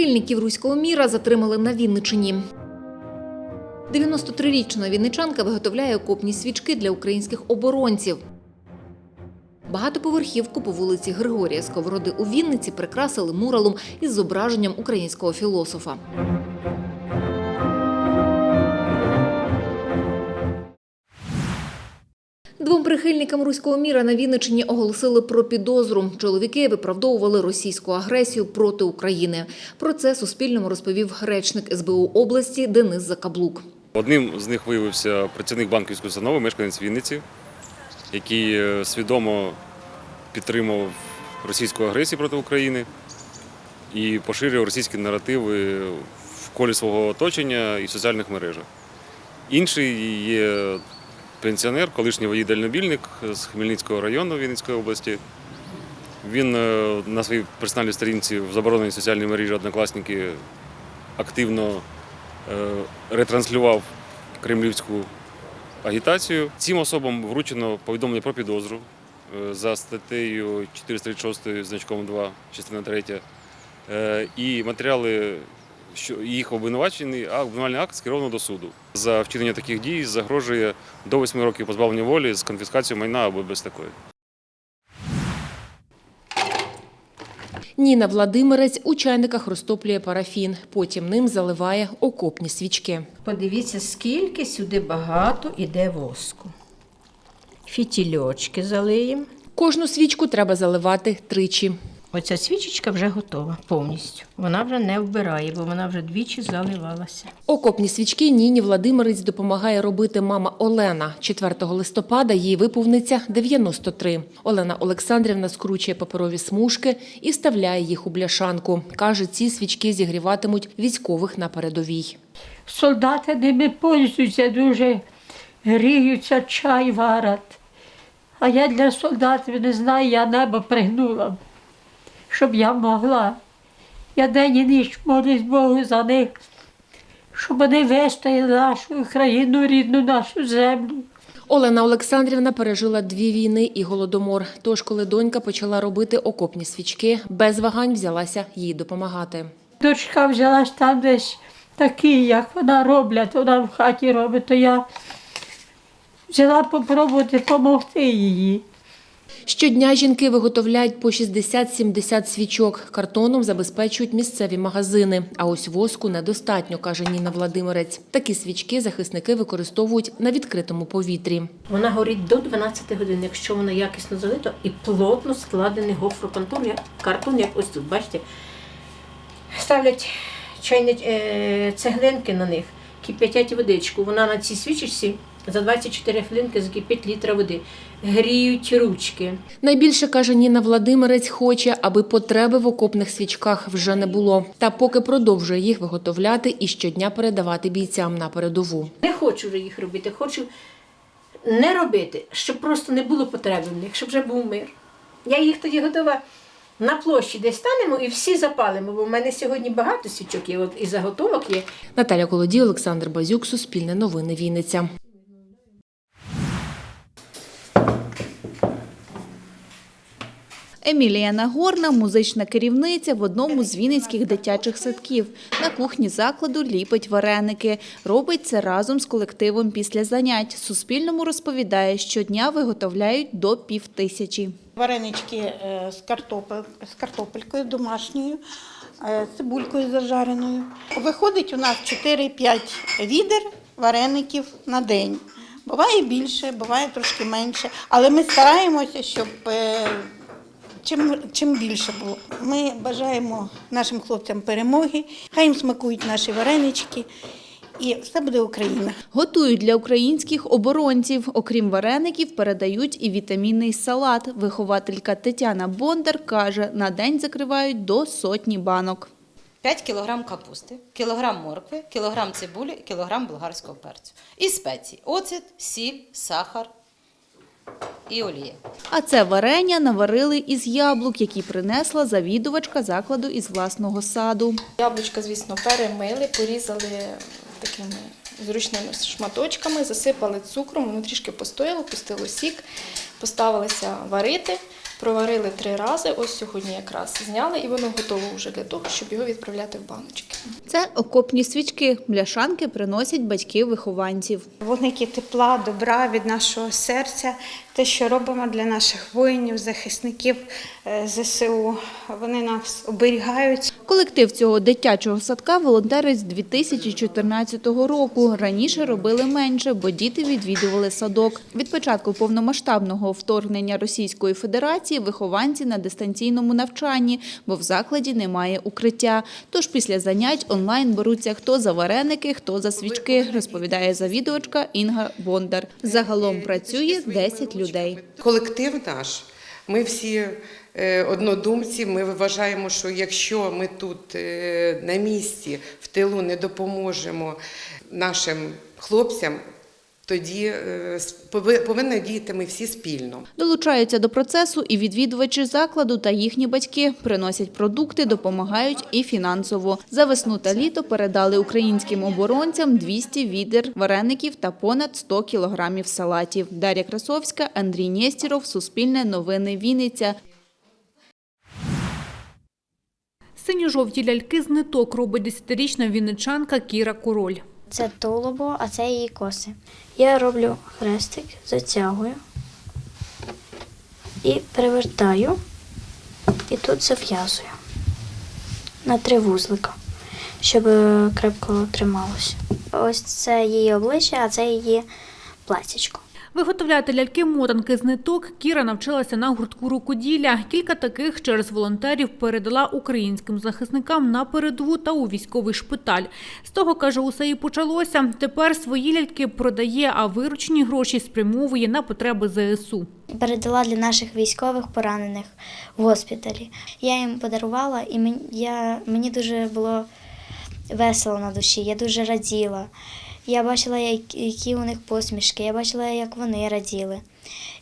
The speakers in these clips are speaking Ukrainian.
Прихильників руського міра затримали на Вінничині. 93-річна вінничанка виготовляє окопні свічки для українських оборонців. Багатоповерхівку по вулиці Григорія Сковороди у Вінниці прикрасили муралом із зображенням українського філософа. Двом прихильникам руського міра на Вінничині оголосили про підозру. Чоловіки виправдовували російську агресію проти України. Про це Суспільному розповів речник СБУ області Денис Закаблук. Одним з них виявився працівник банківської установи, мешканець Вінниці, який е, свідомо підтримував російську агресію проти України і поширював російські наративи в колі свого оточення і в соціальних мережах. Інший є пенсіонер, колишній водій-дальнобільник з Хмельницького району Вінницької області. Він е, на своїй персональній сторінці в забороненій соціальній мережі Однокласники активно е, ретранслював кремлівську агітацію. Цим особам вручено повідомлення про підозру е, за статтею 436 значком 2, частина 3. Е, І матеріали, що їх обвинувачений, а обвинувальний акт скеровано до суду. За вчинення таких дій загрожує до 8 років позбавлення волі з конфіскацією майна або без такої. Ніна Владимирець у чайниках розтоплює парафін, потім ним заливає окопні свічки. Подивіться, скільки сюди багато іде воску. Фітільочки залиємо. Кожну свічку треба заливати тричі. Оця свічечка вже готова повністю. Вона вже не вбирає, бо вона вже двічі заливалася. Окопні свічки Ніні Владимирець допомагає робити мама Олена. 4 листопада їй виповниться 93. Олена Олександрівна скручує паперові смужки і вставляє їх у бляшанку. Каже, ці свічки зігріватимуть військових на передовій. Солдати ними пользуються дуже, гріються, чай варять. А я для солдатів не знаю, я небо пригнула, щоб я могла. Я день і ніч молюсь Богу за них, щоб вони вистояли нашу країну, рідну нашу землю. Олена Олександрівна пережила дві війни і голодомор. Тож, коли донька почала робити окопні свічки, без вагань взялася їй допомагати. Дочка взялась там десь такі, як вона роблять, вона в хаті робить, то я взяла попробувати допомогти їй. Щодня жінки виготовляють по 60-70 свічок. Картоном забезпечують місцеві магазини. А ось воску недостатньо, каже Ніна Владимирець. Такі свічки захисники використовують на відкритому повітрі. Вона горить до 12 годин, якщо вона якісно залита і плотно складений гофрокартон, як картон, як ось тут, бачите. Ставлять чайні е, цеглинки на них, кип'ятять водичку. Вона на цій свічечці за 24 хвилинки закипить літра води. Гріють ручки. Найбільше, каже Ніна Владимирець, хоче, аби потреби в окопних свічках вже не було. Та поки продовжує їх виготовляти і щодня передавати бійцям на передову. Не хочу вже їх робити, хочу не робити, щоб просто не було потреби в них, щоб вже був мир. Я їх тоді готова на площі десь станемо і всі запалимо, бо в мене сьогодні багато свічок є, от і заготовок є. Наталя Колодій, Олександр Базюк, Суспільне новини Вінниця. Емілія Нагорна – музична керівниця в одному з вінницьких дитячих садків. На кухні закладу ліпить вареники. Робить це разом з колективом після занять. Суспільному розповідає, щодня виготовляють до пів тисячі. Варенички е, з, картопель, з картопелькою домашньою, е, цибулькою зажареною. Виходить у нас 4-5 відер вареників на день. Буває більше, буває трошки менше, але ми стараємося, щоб е, чим, чим більше було. Ми бажаємо нашим хлопцям перемоги, хай їм смакують наші варенички, і все буде Україна. Готують для українських оборонців. Окрім вареників, передають і вітамінний салат. Вихователька Тетяна Бондар каже, на день закривають до сотні банок. 5 кг капусти, кілограм моркви, кілограм цибулі, кілограм болгарського перцю. І спеції. Оцет, сіль, сахар і олія. А це варення наварили із яблук, які принесла завідувачка закладу із власного саду. Яблучка, звісно, перемили, порізали такими зручними шматочками, засипали цукром, воно трішки постояло, пустило сік, поставилися варити. Проварили три рази. Ось сьогодні якраз зняли, і воно готово вже для того, щоб його відправляти в баночки. Це окопні свічки. Бляшанки приносять батьки вихованців. Вогники тепла, добра від нашого серця, те, що робимо для наших воїнів, захисників е, ЗСУ. Вони нас оберігають. Колектив цього дитячого садка волонтерить з 2014 року. Раніше робили менше, бо діти відвідували садок. Від початку повномасштабного вторгнення Російської Федерації вихованці на дистанційному навчанні, бо в закладі немає укриття. Тож після занять онлайн беруться хто за вареники, хто за свічки, розповідає завідувачка Інга Бондар. Загалом працює 10 людей. Колектив наш, ми всі е, однодумці. Ми вважаємо, що якщо ми тут е, на місці, в тилу не допоможемо нашим хлопцям, тоді е, повинні діяти ми всі спільно. Долучаються до процесу і відвідувачі закладу та їхні батьки. Приносять продукти, допомагають і фінансово. За весну та літо передали українським оборонцям 200 відер вареників та понад 100 кілограмів салатів. Дар'я Красовська, Андрій Нєстіров, Суспільне новини Вінниця. Синьо-жовті ляльки з ниток робить десятирічна вінничанка Кіра Король. Це тулубо, а це її коси. Я роблю хрестик, затягую і перевертаю, і тут зав'язую на три вузлика, щоб е, крепко трималося. Ось це її обличчя, а це її платічко. Виготовляти ляльки-мотанки з ниток Кіра навчилася на гуртку рукоділля. Кілька таких через волонтерів передала українським захисникам на передову та у військовий шпиталь. З того, каже, усе і почалося. Тепер свої ляльки продає, а виручені гроші спрямовує на потреби ЗСУ. Передала для наших військових поранених в госпіталі. Я їм подарувала, і мені, я, мені дуже було весело на душі, я дуже раділа. Я бачила, які у них посмішки, я бачила, як вони раділи.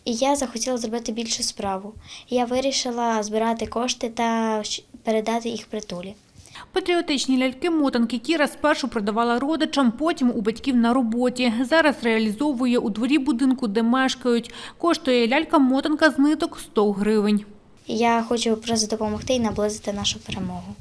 І я захотіла зробити більшу справу. Я вирішила збирати кошти та передати їх притулі. Патріотичні ляльки-мотанки Кіра спершу продавала родичам, потім у батьків на роботі. Зараз реалізовує у дворі будинку, де мешкають. Коштує лялька-мотанка з ниток 100 гривень. Я хочу просто допомогти і наблизити нашу перемогу.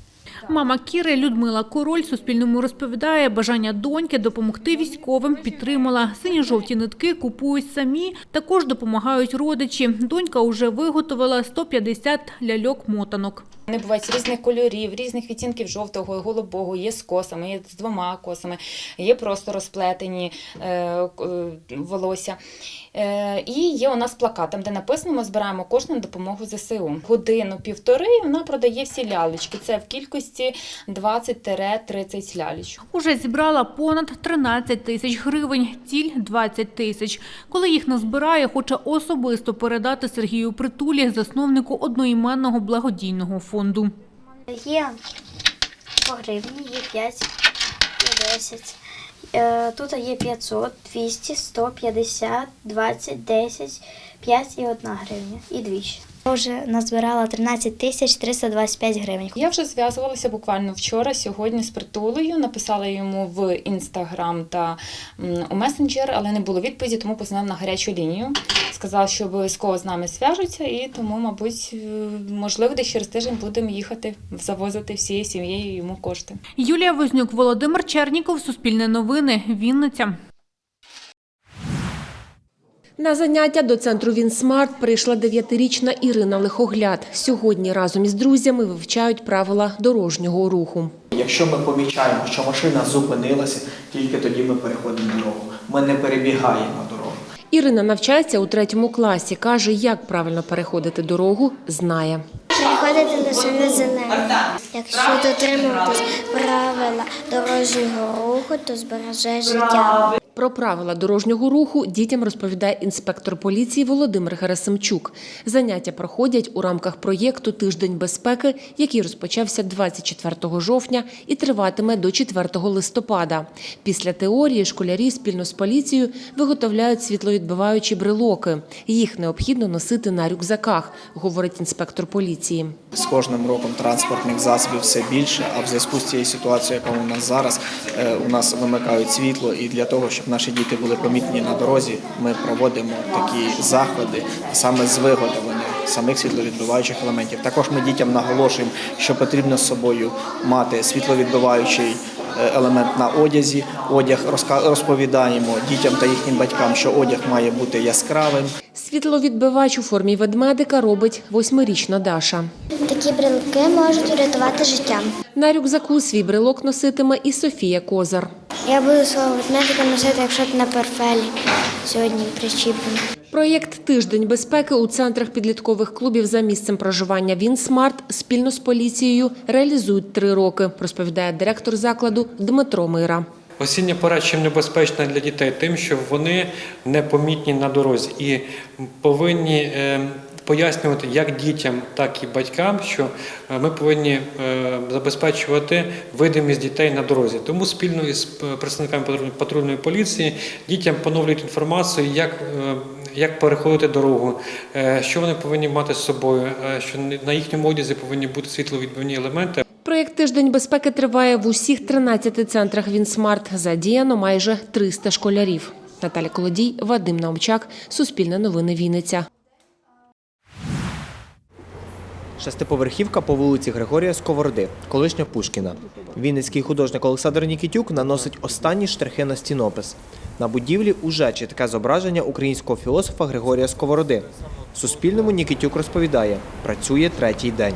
Мама Кіри Людмила Король Суспільному розповідає, бажання доньки допомогти військовим підтримала. Сині-жовті нитки купують самі, також допомагають родичі. Донька уже виготовила 150 ляльок-мотанок. Вони бувають різних кольорів, різних відтінків жовтого голубого, є з косами, є з двома косами, є просто розплетені е, е, волосся. Е, і є у нас плакатом, де написано, ми збираємо кошти на допомогу ЗСУ. Годину-півтори вона продає всі лялечки. Це в кількості 20-30 лялечок. Уже зібрала понад 13 тисяч гривень, ціль 20 тисяч. Коли їх назбирає, хоче особисто передати Сергію Притулі, засновнику одноіменного благодійного фонду. Є по гривні, є 5, є 10. Е, Тут є 500, 200, 150, 20, 10, 5 і 1 гривня. І двічі. Я вже назбирала 13 тисяч 325 гривень. Я вже зв'язувалася буквально вчора, сьогодні з притулею. Написала йому в інстаграм та у месенджер, але не було відповіді, тому позвонив на гарячу лінію. Сказав, що обов'язково з нами зв'яжуться, і тому, мабуть, е, можливо, десь через тиждень будемо їхати завозити всією сім'єю йому кошти. Юлія Вознюк, Володимир Черніков, Суспільне новини, Вінниця. На заняття до центру Вінсмарт прийшла дев'ятирічна Ірина Лихогляд. Сьогодні разом із друзями вивчають правила дорожнього руху. Якщо ми помічаємо, що машина зупинилася, тільки тоді ми переходимо дорогу. Ми не перебігаємо дорогу. Ірина навчається у третьому класі. Каже, як правильно переходити дорогу, знає. Переходити лише на зелене. Якщо дотримуватись правила дорожнього руху, то збережеш життя. Про правила дорожнього руху дітям розповідає інспектор поліції Володимир Герасимчук. Заняття проходять у рамках проєкту Тиждень безпеки, який розпочався 24 жовтня і триватиме до 4 листопада. Після теорії школярі спільно з поліцією виготовляють світловідбиваючі брелоки. Їх необхідно носити на рюкзаках, говорить інспектор поліції. З кожним роком транспортних засобів все більше, а в зв'язку з цією ситуацією, яка у нас зараз, е, у нас вимикають світло, і для того, щоб наші діти були помітні на дорозі, ми проводимо такі заходи саме з виготовлення самих світловідбиваючих елементів. Також ми дітям наголошуємо, що потрібно з собою мати світловідбиваючий е, елемент на одязі. Одяг розповідаємо дітям та їхнім батькам, що одяг має бути яскравим. Світловідбивач у формі ведмедика робить восьмирічна Даша. Такі брелки можуть врятувати життя. На рюкзаку свій брелок носитиме і Софія Козар. Я буду свого ведмедика носити, якщо ти на перфелі сьогодні причіплений. Проєкт Тиждень безпеки у центрах підліткових клубів за місцем проживання Вінсмарт спільно з поліцією реалізують три роки, розповідає директор закладу Дмитро Мира. Осіння пора чим небезпечна для дітей, тим, що вони непомітні на дорозі і повинні е, пояснювати як дітям, так і батькам, що е, ми повинні е, забезпечувати видимість дітей на дорозі. Тому спільно із представниками патрульної поліції дітям поновлюють інформацію, як, е, як переходити дорогу, е, що вони повинні мати з собою, е, що на їхньому одязі повинні бути світловідбивні елементи. Проєкт Тиждень безпеки триває в усіх 13 центрах Вінсмарт. Задіяно майже 300 школярів. Наталя Колодій, Вадим Наумчак, Суспільне новини Вінниця. Шестиповерхівка по вулиці Григорія Сковороди, колишня Пушкіна. Вінницький художник Олександр Нікітюк наносить останні штрихи на стінопис. На будівлі уже чітке зображення українського філософа Григорія Сковороди. Суспільному Нікітюк розповідає, працює третій день.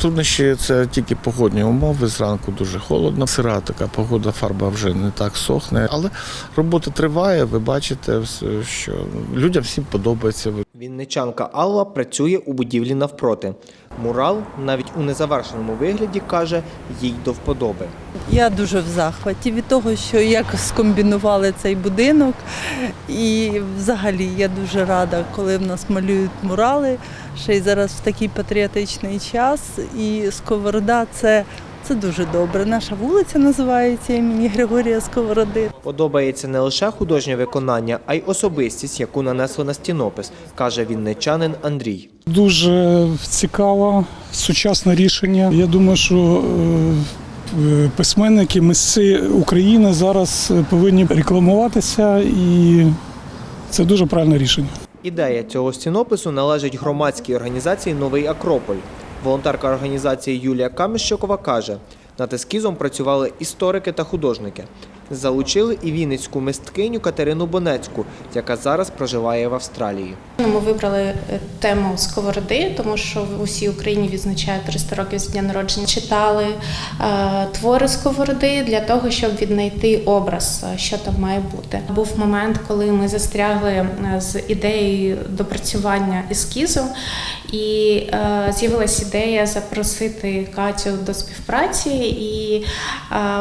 Труднощі це тільки погодні умови. Зранку дуже холодно, сира така погода, фарба вже не так сохне. Але робота триває. Ви бачите, що людям всім подобається. Вінничанка Алла працює у будівлі навпроти. Мурал, навіть у незавершеному вигляді, каже, їй до вподоби. Я дуже в захваті від того, що як скомбінували цей будинок. І взагалі я дуже рада, коли в нас малюють мурали. Ще й зараз в такий патріотичний час. І Сковорода це, це дуже добре. Наша вулиця називається імені Григорія Сковороди. Подобається не лише художнє виконання, а й особистість, яку нанесли на стінопис, каже вінничанин Андрій. Дуже цікаве сучасне рішення. Я думаю, що е, е, письменники, митці України зараз повинні рекламуватися, і це дуже правильне рішення. Ідея цього стінопису належить громадській організації Новий Акрополь. Волонтерка організації Юлія Каміщокова каже, над ескізом працювали історики та художники. Залучили і вінницьку мисткиню Катерину Бонецьку, яка зараз проживає в Австралії. Ми вибрали е, тему сковороди, тому що в усій Україні відзначають 300 років з дня народження. Читали е, твори сковороди для того, щоб віднайти образ, е, що там має бути. Був момент, коли ми застрягли з ідеєю допрацювання ескізу, і з'явилася ідея запросити Катю до співпраці, і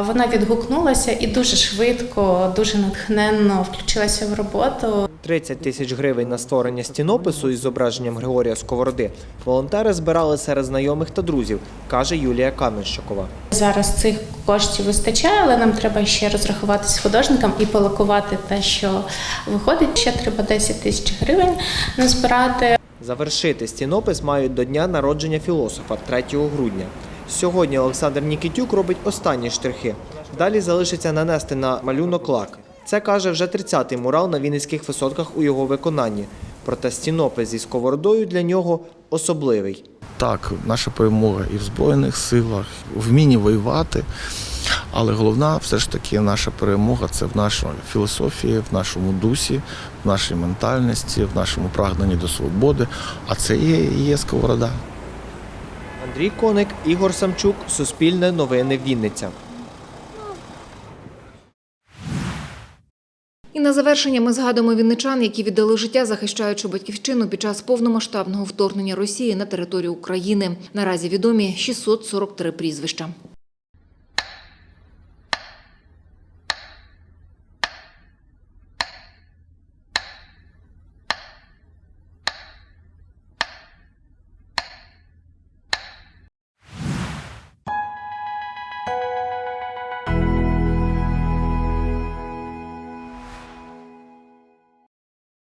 вона відгукнулася і дуже швидко, дуже натхненно включилася в роботу. 30 тисяч гривень на створення стінопису із зображенням Григорія Сковороди волонтери збирали серед знайомих та друзів, каже Юлія Каменщикова. Зараз цих коштів вистачає, але нам треба ще розрахуватися з художником і полакувати те, що виходить. Ще треба 10 тисяч гривень назбирати. Завершити стінопис мають до дня народження філософа 3 грудня. Сьогодні Олександр Нікітюк робить останні штрихи. Далі залишиться нанести на малюнок лак. Це каже вже 30-й мурал на Вінницьких висотках у його виконанні. Проте стінопис зі сковородою для нього особливий. Так, наша перемога і в Збройних силах, в вмінні воювати. Але головна все ж таки наша перемога це в нашій філософії, в нашому дусі, в нашій ментальності, в нашому прагненні до свободи. А це є, є сковорода. Андрій Коник, Ігор Самчук, Суспільне новини Вінниця. На завершення ми згадуємо вінничан, які віддали життя, захищаючи батьківщину під час повномасштабного вторгнення Росії на територію України. Наразі відомі 643 прізвища.